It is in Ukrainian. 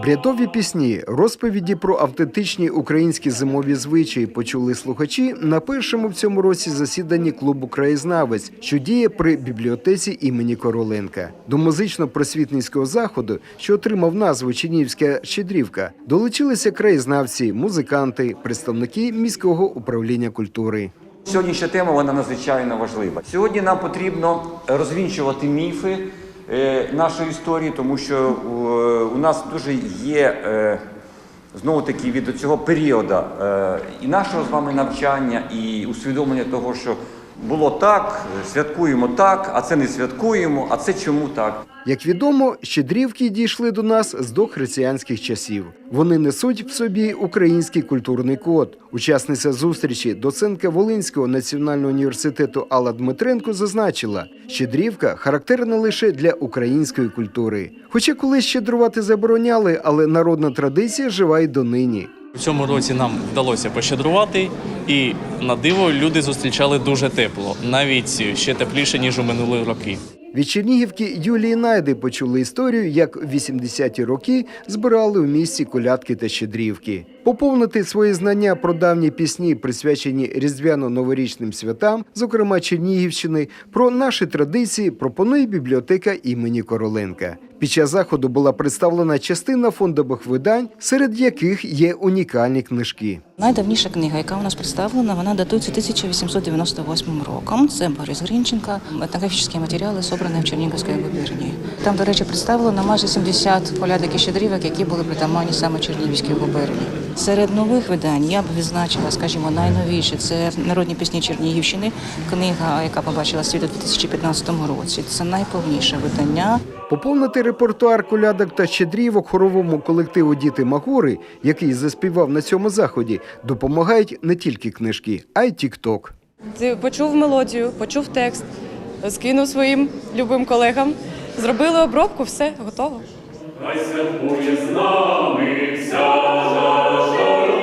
Обрядові пісні, розповіді про автентичні українські зимові звичаї почули слухачі на першому в цьому році засіданні клубу Краєзнавець, що діє при бібліотеці імені Короленка. До музично-просвітницького заходу, що отримав назву Чинівська щедрівка, долучилися краєзнавці, музиканти, представники міського управління культури. Сьогоднішня тема вона надзвичайно важлива. Сьогодні нам потрібно розвінчувати міфи нашої історії, тому що е, у нас дуже є е, знову таки від цього періоду е, і нашого з вами навчання, і усвідомлення того, що було так, святкуємо так, а це не святкуємо, а це чому так. Як відомо, щедрівки дійшли до нас з дохристиянських часів. Вони несуть в собі український культурний код. Учасниця зустрічі, доцентка Волинського національного університету Алла Дмитренко зазначила, щедрівка характерна лише для української культури. Хоча колись щедрувати забороняли, але народна традиція жива й донині. У цьому році нам вдалося пощедрувати, і на диво люди зустрічали дуже тепло, навіть ще тепліше ніж у минулі роки. Від Чернігівки Юлії Найди почули історію, як в 80-ті роки збирали у місті колядки та щедрівки. Поповнити свої знання про давні пісні, присвячені різдвяно-новорічним святам, зокрема Чернігівщини, про наші традиції пропонує бібліотека імені Короленка. Під час заходу була представлена частина фондових видань, серед яких є унікальні книжки. Найдавніша книга, яка у нас представлена, вона датується 1898 роком. Це Борис Грінченка, етнографічні матеріали, зібрані в Чернігівській губернії. Там, до речі, представлено майже 70 колядок і щедрівок, які були притаманні саме Чернігівській губернії. Серед нових видань я б відзначила, скажімо, найновіші це народні пісні Чернігівщини, книга, яка побачила світ у 2015 році. Це найповніше видання. Поповнити репертуар колядок та щедрівок хоровому колективу Діти Магори, який заспівав на цьому заході, допомагають не тільки книжки, а й тік-ток. Почув мелодію, почув текст, скинув своїм любим колегам, зробили обробку, все готово. Хай святкує з нами вся наша